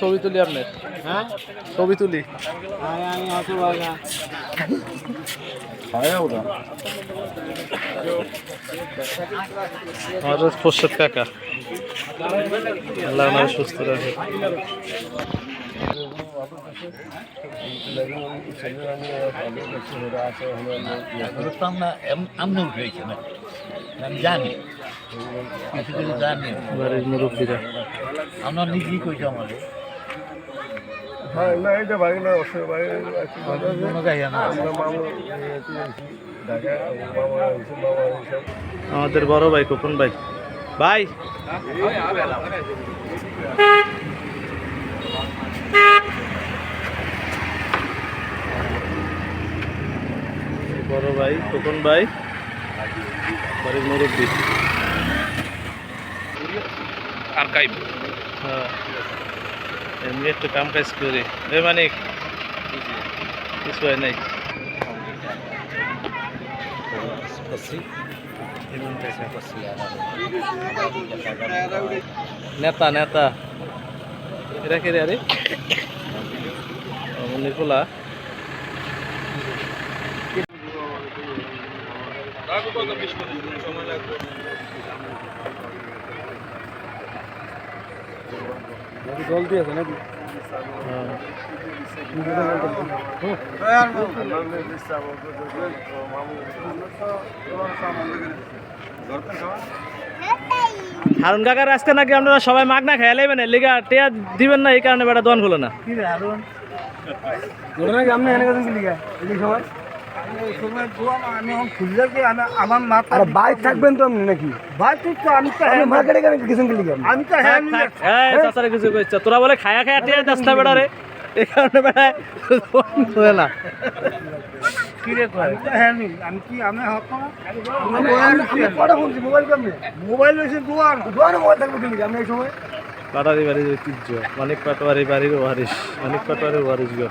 ছবি তুলি আপনার। হ্যাঁ? ছবি তুলি। আমাদের ফোরশেদ কাকা আল্লাহ সুস্থ আমি জানি। বাড়ির মুরব্বীরা আমরা নিজেই কইছি আমাদের আমাদের বড় ভাই কোপন ভাই। ভাই। বড় ভাই কোপন ভাই। বাড়ির মুরব্বী। আর্কাইভ। হ্যাঁ। এমনি একটু কাম কাজ করি। এ মানে কিছু হয় নাই। নেতা নেতা। এরা কে রে আরে? নির্মলা জল দিয়েছে নাকি? হারুন কাকার আজকে নাকি আপনারা সবাই মাগ মাগনা খেয়ে নেবেন লিগা টেয়া দিবেন না এই কারণে বেটা দন হলো না। নাকি আপনি এনে গেছেন লিগা? এই সময় আরে বাইক থাকবেন তো আপনি নাকি? বাইক তো আমি তো মার্কেটে গেলে গেছেন কি লিগা আমি তো হ্যাঁ এই চাচারে কিছু কইছ। তোরা বলে খায়া খায়া টেয়া না বেটা রে। এই কারণে বেটা না। কি রে কয়? আমি আমি কি আমি হাত কটা ফোন মোবাইল কেমনে? মোবাইল হইছে দুয়ার। দুয়ার মোবাইল থাকবে কি লিগা? আমি এই সময়? পাটারি বাড়ির ঐতিহ্য। মানিক পাটোয়ারি বাড়ির ওয়ারিশ। মানিক পাটোয়ারির ওয়ারিশ ঘর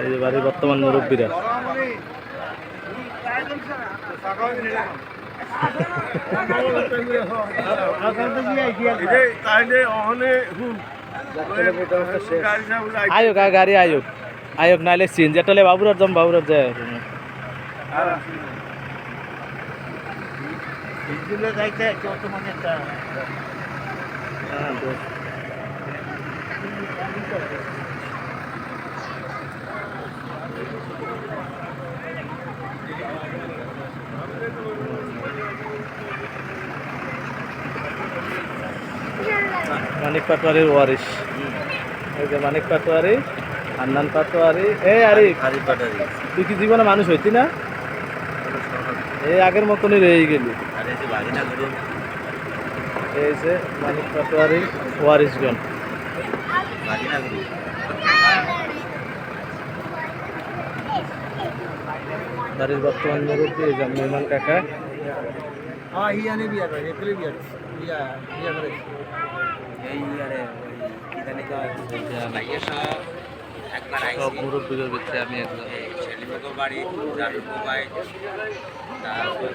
এই যে বাড়ির বর্তমান মুরব্বীরা। আয়োগ আয় গাড়ি আয়োগ। আয়োগ নাইলে সিন যেটালে বাবুরার জম বাবুরার যায়। যাইতে মানিক পাটোয়ারির ওয়ারিশ। এই যে মানিক পাটোয়ারি হান্নান পাটোয়ারি এই আরে তুই কি জীবনে মানুষ হইতি না? এই আগের মতনই রয়ে গেলি। এই যে মানিক পাটোয়ারি করে বাড়ির বর্তমান মুরব্বী এই যে মেহমান কাকা। হ্যাঁ ইয়ানে বিয়া করে বিয়া। বিয়া করে। সব মুরব্বীদের ভিতরে আমি একজন। বাড়ি রানুকো ভাই তারপরে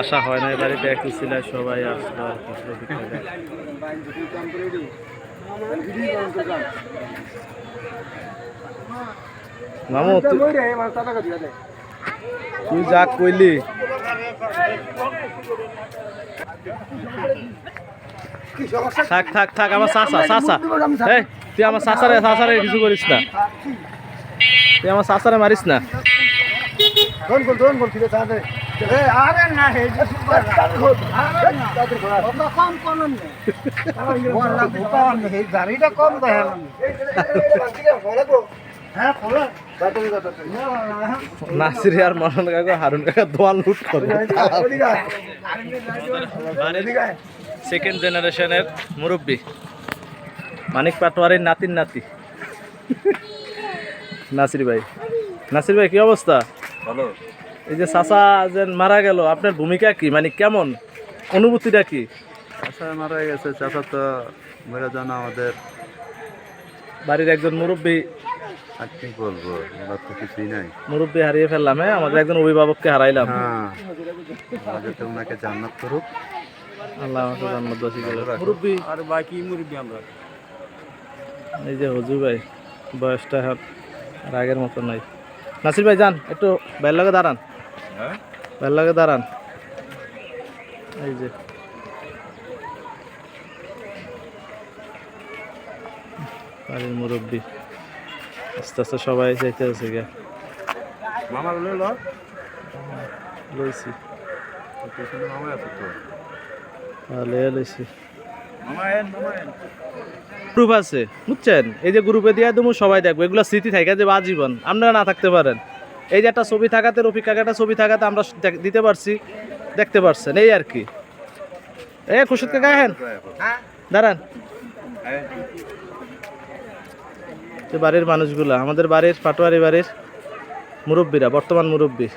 আশা হয় না এবারে একটু ছিল সবাই আসলো আর। মামু তুই তুই যা কইলি। থাক থাক থাক আমার চাচা চাচা। এই তুই আমার চাচারে চাচারে কিছু করিস না। তুই আমার চাচারে মারিস হে না। কম হ্যাঁ তাড়াতাড়ি নাসির আর মনন কাকা হারুন কাকা দোয়াল লুট করে। সেকেন্ড জেনারেশনের মুরব্বী। মানিক পাটোয়ারির নাতির নাতি। নাসির ভাই। নাসির ভাই কি অবস্থা? ভালো। এই যে চাচা যে মারা গেল আপনার ভূমিকা কি? মানে কেমন? অনুভূতিটা কি? চাষা মারা গেছে চাষা তো মেরে জানা আমাদের। বাড়ির একজন মুরব্বী আর কি বলব? ওরা তো কিছুই নাই। মুরব্বী হারিয়ে ফেললাম হ্যাঁ? আমাদের একজন অভিভাবককে হারাইলাম। হ্যাঁ। আগে তো ওনাকে জান্নাত করুক। আল্লাহ আমাকে জান্নাত নসিব করুক। মুরব্বি। আর বাকি মুরব্বী আমরা। এই যে হজু ভাই বয়সটা আর আগের মতো নাই। নাসির ভাই যান একটু বাইর লাগে দাঁড়ান। বাইর লাগে দাঁড়ান। এই যে। বাড়ির মুরব্বী। আস্তে আস্তে সবাই যাইতে আছে গিয়া। মামা লইল লইছি। মামা আছে তো। গ্রুপ আছে বুঝছেন? এই যে গ্রুপে দিয়ে তুমি সবাই দেখব। এগুলো স্মৃতি থাকে যে আজীবন। আপনারা না থাকতে পারেন। এই যে একটা ছবি থাকাতে রফিক কাকা একটা ছবি থাকাতে আমরা দিতে পারছি দেখতে পারছেন। এই আর কি। এ খুশিদ কাকা হ্যাঁ। দাঁড়ান। যে বাড়ির মানুষগুলা আমাদের বাড়ির পাটোয়ারি বাড়ির মুরব্বীরা বর্তমান মুরব্বী।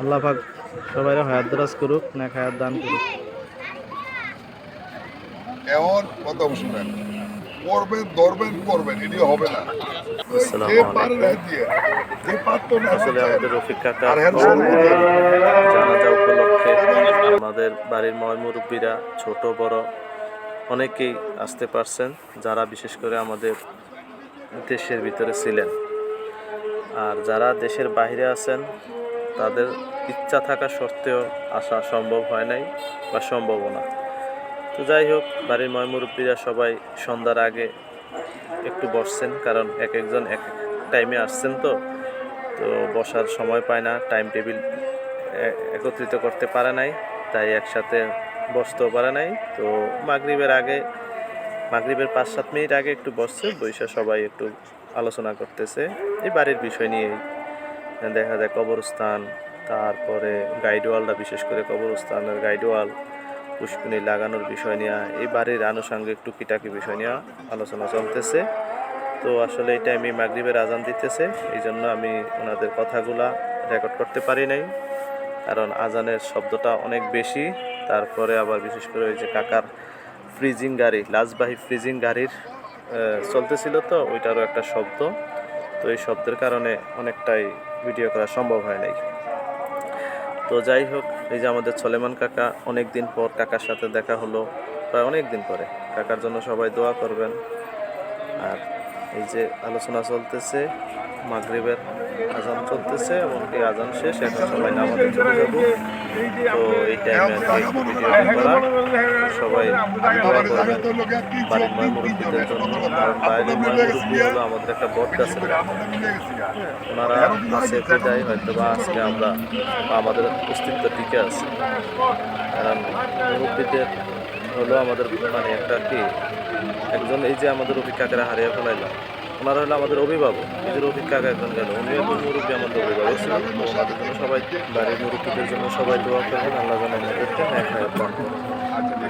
আল্লাহ পাক সবাই হায়াত দরাজ করুক না হায়াত দান করুক। এমন কথা শুনেন করবেন ধরবেন করবেন এটি হবে না। আসলে আমাদের রফিক কাকা হ্যাঁ। জানাজা উপলক্ষে আমাদের বাড়ির ময় মুরব্বীরা ছোট বড় অনেকেই আসতে পারছেন যারা বিশেষ করে আমাদের দেশের ভিতরে ছিলেন। আর যারা দেশের বাইরে আছেন, তাদের ইচ্ছা থাকা সত্ত্বেও আসা সম্ভব হয় নাই বা সম্ভবও না। তো যাই হোক, বাড়ির ময় মুরব্বীরা সবাই সন্ধ্যার আগে একটু বসছেন, কারণ এক একজন এক এক টাইমে আসছেন তো। তো বসার সময় পায় না টাইম টেবিল একত্রিত করতে পারে নাই, তাই একসাথে বসতেও পারে নাই। তো মাগরিবের আগে, মাগরিবের পাঁচ সাত মিনিট আগে একটু বসছে বৈশা সবাই একটু আলোচনা করতেছে। এই বাড়ির বিষয় নিয়েই। দেখা যায় কবরস্থান, তারপরে গাইডওয়ালটা বিশেষ করে কবরস্থানের গাইডওয়াল পুষ্পিনী লাগানোর বিষয় নিয়ে, এই বাড়ির আনুষঙ্গিক টুকিটাকি বিষয় নিয়ে আলোচনা চলতেছে। তো আসলে এই টাইমে মাগরিবের আজান দিতেছে এই জন্য আমি ওনাদের কথাগুলা রেকর্ড করতে পারি নাই। কারণ আজানের শব্দটা অনেক বেশি। তারপরে আবার বিশেষ করে ওই যে কাকার ফ্রিজিং গাড়ি, লাজবাহী ফ্রিজিং গাড়ির চলতেছিল তো, ওইটারও একটা শব্দ। তো এই শব্দের কারণে অনেকটাই ভিডিও করা সম্ভব হয় নাই। তো যাই হোক, এই যে আমাদের সলেমান কাকা অনেক দিন পর কাকার সাথে দেখা হলো, প্রায় অনেক দিন পরে। কাকার জন্য সবাই দোয়া করবেন। আর এই যে আলোচনা চলতেছে মাগরিবের আজান চলতেছে এমনকি আজান শেষ এখন সবাই নামাজে চলে যাব তো এই টাইমে করা সবাই বাড়ির মুরব্বীদের জন্য কারণ ময় মুরব্বী হলো আমাদের একটা বট গাছের ওনারা আছে বিদায় হয়তো বা আজকে আমরা আমাদের অস্তিত্ব টিকে আছে কারণ মুরব্বীদের হলো আমাদের মানে একটা কি একজন এই যে আমাদের অভিজ্ঞাকেরা হারিয়ে ফেলাইলাম ওনারা হলো আমাদের অভিভাবক। নিজের অভিজ্ঞাক একজন গেল। উনি একজন মুরব্বী আমাদের অভিভাবক ছিলেন ওনাদের জন্য সবাই, বাড়ির মুরব্বীদের জন্য সবাই দোয়া করবেন। আল্লাহ হায়াত দান করেন।